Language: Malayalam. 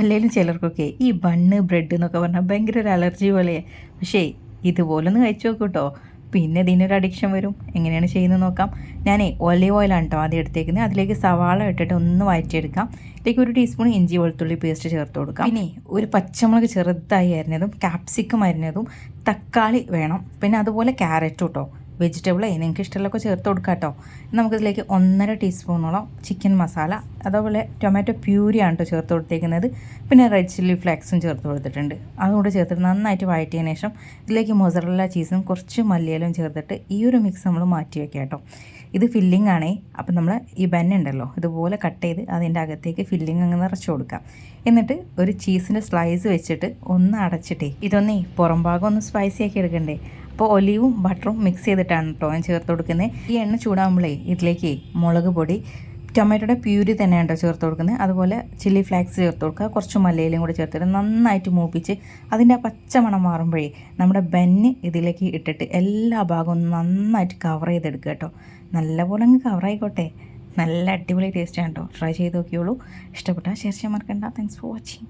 അല്ലെങ്കിലും ചിലർക്കൊക്കെ ഈ ബണ്ണ് ബ്രെഡ് എന്നൊക്കെ പറഞ്ഞാൽ ഭയങ്കര ഒരു അലർജി പോലെയാണ് പക്ഷേ ഇതുപോലൊന്ന് കഴിച്ചു നോക്കൂ കേട്ടോ പിന്നെ ഇതിനൊരു അഡിക്ഷൻ വരും. എങ്ങനെയാണ് ചെയ്യുന്നത് നോക്കാം. ഞാനേ ഒലിവ് ഓയിലാണ് കേട്ടോ ആദ്യം എടുത്തേക്കുന്നത് അതിലേക്ക് സവാള ഇട്ടിട്ട് ഒന്ന് വഴറ്റിയെടുക്കാം. ഇതിലേക്ക് ഒരു ടീസ്പൂൺ ഇഞ്ചി വെളുത്തുള്ളി പേസ്റ്റ് ചേർത്ത് കൊടുക്കാം. പിന്നെ ഒരു പച്ചമുളക് ചെറുതായി അരിഞ്ഞതും ക്യാപ്സിക്കം അരിഞ്ഞതും തക്കാളി വേണം. പിന്നെ അതുപോലെ ക്യാരറ്റും കേട്ടോ വെജിറ്റബിൾ നിങ്ങൾക്ക് ഇഷ്ടമുള്ളതൊക്കെ ചേർത്ത് കൊടുക്കാം കേട്ടോ. നമുക്കിതിലേക്ക് ഒന്നര ടീസ്പൂണോളം ചിക്കൻ മസാല അതേപോലെ ടൊമാറ്റോ പ്യൂരിയാണ് കേട്ടോ ചേർത്ത് കൊടുത്തേക്കുന്നത്. പിന്നെ റെഡ് ചില്ലി ഫ്ലേക്സും ചേർത്ത് കൊടുത്തിട്ടുണ്ട്. അതുകൂടെ ചേർത്തിട്ട് നന്നായിട്ട് വഴറ്റിയതിന് ശേഷം ഇതിലേക്ക് മൊസറല്ല ചീസും കുറച്ച് മല്ലിയിലും ചേർത്തിട്ട് ഈ ഒരു മിക്സ് നമ്മൾ മാറ്റി വെക്കാം കേട്ടോ. ഇത് ഫില്ലിംഗ് ആണേ. അപ്പം നമ്മൾ ഈ ബെന്നുണ്ടല്ലോ ഇതുപോലെ കട്ട് ചെയ്ത് അതിന്റെ അകത്തേക്ക് ഫില്ലിംഗ് അങ്ങ് നിറച്ച് കൊടുക്കാം. എന്നിട്ട് ഒരു ചീസിന്റെ സ്ലൈസ് വെച്ചിട്ട് ഒന്ന് അടച്ചിട്ടേ ഇതൊന്നേ പുറം ഭാഗം ഒന്ന് സ്പൈസി ആക്കി എടുക്കണ്ടേ? അപ്പോൾ ഒലിവും ബട്ടറും മിക്സ് ചെയ്തിട്ടാണ് കേട്ടോ ഞാൻ ചേർത്ത് കൊടുക്കുന്നത്. ഈ എണ്ണ ചൂടാകുമ്പോഴേ ഇതിലേക്ക് മുളക് പൊടി ടൊമാറ്റോയുടെ പ്യൂരി തന്നെയാണ് കേട്ടോ ചേർത്ത് കൊടുക്കുന്നത്. അതുപോലെ ചില്ലി ഫ്ലേക്സ് ചേർത്ത് കൊടുക്കുക. കുറച്ച് മല്ലയിലും കൂടി ചേർത്തിട്ട് നന്നായിട്ട് മൂപ്പിച്ച് അതിന്റെ ആ പച്ചമണം മാറുമ്പോഴേ നമ്മുടെ ബെന്ന് ഇതിലേക്ക് ഇട്ടിട്ട് എല്ലാ ഭാഗവും നന്നായിട്ട് കവർ ചെയ്തെടുക്കുക കേട്ടോ. നല്ലപോലെ അങ്ങ് കവർ ആയിക്കോട്ടെ. നല്ല അടിപൊളി ടേസ്റ്റാണ് കേട്ടോ. ട്രൈ ചെയ്ത് നോക്കിയോളൂ. ഇഷ്ടപ്പെട്ടാൽ ഷെയർ മറക്കണ്ട. Thanks for watching